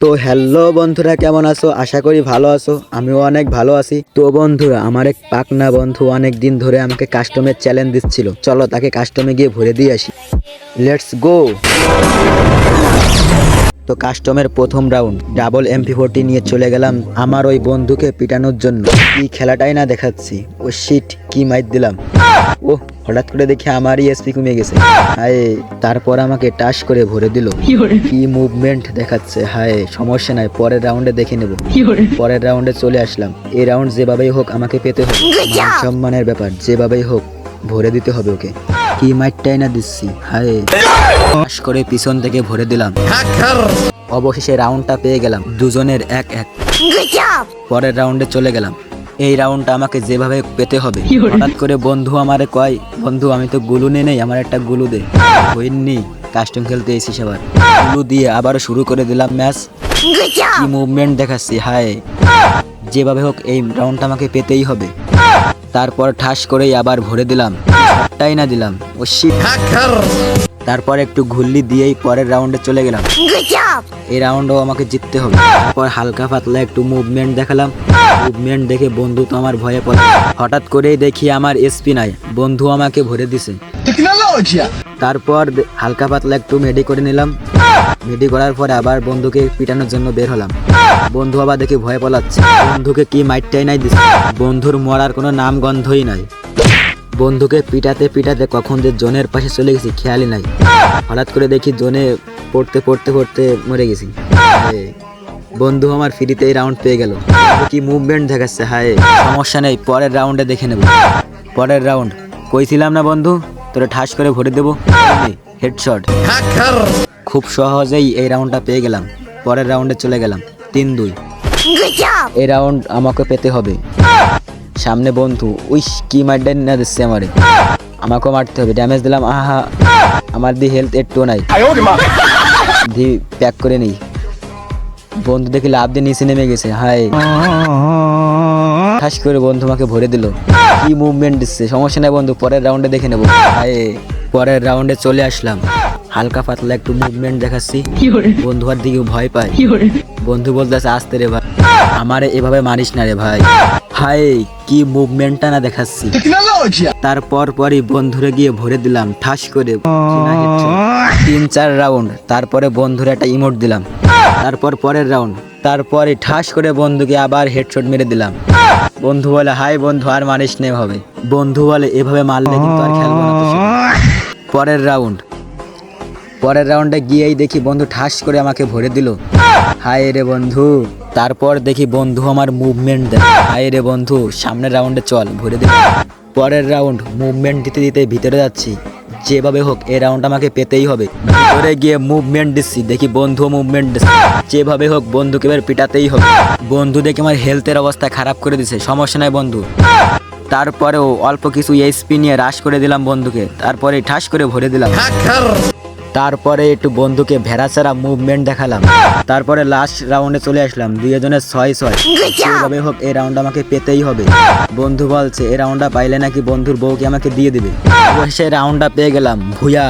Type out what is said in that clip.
তো হ্যালো বন্ধুরা, কেমন আছো? আশা করি ভালো আছো। আমিও অনেক ভালো আছি। তো বন্ধুরা, আমার এক পাকনা বন্ধু অনেক দিন ধরে আমাকে কাস্টমের চ্যালেঞ্জ দিচ্ছিল। চলো তাকে কাস্টমে গিয়ে ভরে দিয়ে আসি। লেটস গো তো কাস্টমের প্রথম রাউন্ড ডাবল এমপি ফোরটি নিয়ে চলে গেলাম আমার ওই বন্ধুকে পিটানোর জন্য। কি খেলাটাই না দেখাচ্ছি। ও শিট কি মাইর দিলাম। ও হঠাৎ করে দেখি আমারই এসপি কমে গেছে। হায় তারপর আমাকে টাস করে ভরে দিল। কি মুভমেন্ট দেখাচ্ছে। হায় সমস্যা নাই পরের রাউন্ডে দেখে নেব। পরের রাউন্ডে চলে আসলাম। এই রাউন্ড যেভাবেই হোক আমাকে পেতে হবে। সম্মানের ব্যাপার যেভাবেই হোক ভরে দিতে হবে ওকে। কি মাইটটাই না দিচ্ছি হায়। টাস করে পিছন থেকে ভরে দিলাম। অবশেষে রাউন্ডটা পেয়ে গেলাম দুজনের এক এক পরের রাউন্ডে চলে গেলাম। এই রাউন্ডটা আমাকে যেভাবে পেতে হবে হঠাৎ করে বন্ধু আমারে কয় বন্ধু আমি তো গুলু নে নেই আমার একটা গুলু দে। হইনি কাস্টম খেলতে এসেছিস আবার গুলু দিয়ে আবার শুরু করে দিলাম ম্যাচ কি মুভমেন্ট দেখাচ্ছি হায়। যেভাবে হোক এই রাউন্ডটা আমাকে পেতেই হবে। তারপর ঠাস করেই আবার ভরে দিলাম। তাই না দিলাম। ও। তারপর একটু ঘুল্লি দিয়েই পরের রাউন্ডে চলে গেলাম। এই রাউন্ডও আমাকে জিততে হবে। তারপর হালকা পাতলা একটু মুভমেন্ট দেখালাম। মুভমেন্ট দেখে বন্ধু তো আমার ভয়ে পড়ে। হঠাৎ করেই দেখি আমার এসপি নাই। বন্ধু আমাকে ভরে দিছে। তারপর হালকা পাতলা একটু মেডি করে নিলাম। মেডি করার পরে আবার বন্ধুকে পিটানোর জন্য বের হলাম। বন্ধু আবার দেখে ভয় পালাচ্ছে। বন্ধুকে কি মাইটটাই নাই দিছে। বন্ধুর মরার কোনো নাম গন্ধই নাই। বন্ধুকে পিটাতে পিটাতে কখন যে জোনের পাশে চলে গেছি খেয়ালই নাই। হঠাৎ করে দেখি জোনে পড়তে পড়তে পড়তে মরে গেছি। বন্ধু আমার ফ্রিতে এই রাউন্ড পেয়ে গেল। কি মুভমেন্ট দেখাচ্ছে হায়। সমস্যা নেই পরের রাউন্ডে দেখে নেব। পরের রাউন্ড কইছিলাম না বন্ধু তোরে ঠাস করে ভরে দেবো। হেডশট খুব সহজেই এই রাউন্ডটা পেয়ে গেলাম। পরের রাউন্ডে চলে গেলাম। তিন দুই। এই রাউন্ড আমাকে পেতে হবে। সামনে বন্ধু উইস কি মারডেন না দিচ্ছে আমারে? আমাকেও মারতে হবে ড্যামেজ দিলাম আহা। আমার দি হেলথ একটু নাই। দি প্যাক করে নেই। বন্ধু দেখি লাভ দিয়ে নিচে নেমে গেছে হাই ঠাস করে বন্ধু আমাকে ভরে দিল। কি মুভমেন্ট দিচ্ছে সমস্যা নাই বন্ধু পরের রাউন্ডে দেখে নেব। হায় পরের রাউন্ডে চলে আসলাম। হালকা পাতলা একটু মুভমেন্ট দেখাচ্ছি। বন্ধু আর দিকে ভয় পায়। বন্ধু বলতেছে আসতে রে ভাই। আমারে এভাবে মারিস না রে ভাই। হাই কি মুভমেন্টটা না দেখাচ্ছি। তারপর পরই বন্ধুরে গিয়ে ভরে দিলাম ঠাস করে তিন চার রাউন্ড তারপরে বন্ধুরে একটা ইমোট দিলাম। তারপর পরের রাউন্ড তারপরে ঠাস করে বন্ধুকে আবার হেডশট মেরে দিলাম। বন্ধু বলে হাই বন্ধু আর মারিস নে ভাবে বন্ধু বলে এভাবে মারলে কিন্তু আর খেলব না পরের রাউন্ড পরের রাউন্ডে গিয়েই দেখি বন্ধু ঠাস করে আমাকে ভরে দিল। হায় রে বন্ধু। তারপর দেখি বন্ধু আমার মুভমেন্ট দেয়। হায় রে বন্ধু, সামনের রাউন্ডে চল, ভরে দিল। পরের রাউন্ড মুভমেন্ট দিতে দিতে ভিতরে যাচ্ছি। যেভাবে হোক এই রাউন্ড আমাকে পেতেই হবে। ভিতরে গিয়ে মুভমেন্ট দিচ্ছি, দেখি বন্ধু মুভমেন্ট দিচ্ছে। যেভাবে হোক, বন্ধুকে এবার পিটাতেই হবে। বন্ধু দেখে আমার হেলথের অবস্থা খারাপ করে দিছে, সমস্যা নাই বন্ধু। তারপরেও অল্প কিছু এইচপি নিয়ে রাশ করে দিলাম বন্ধুকে তারপরে ঠাস করে ভরে দিলাম। তারপরে একটু বন্ধুকে ভেড়াচারা মুভমেন্ট দেখালাম। তারপরে লাস্ট রাউন্ডে চলে আসলাম দুজনের ছয় ছয়। যেভাবে হোক এই রাউন্ড আমাকে পেতেই হবে। বন্ধু বলছে এই রাউন্ডটা পাইলে নাকি বন্ধুর বউকে আমাকে দিয়ে দিবে? সে রাউন্ডটা পেয়ে গেলাম ভুয়া।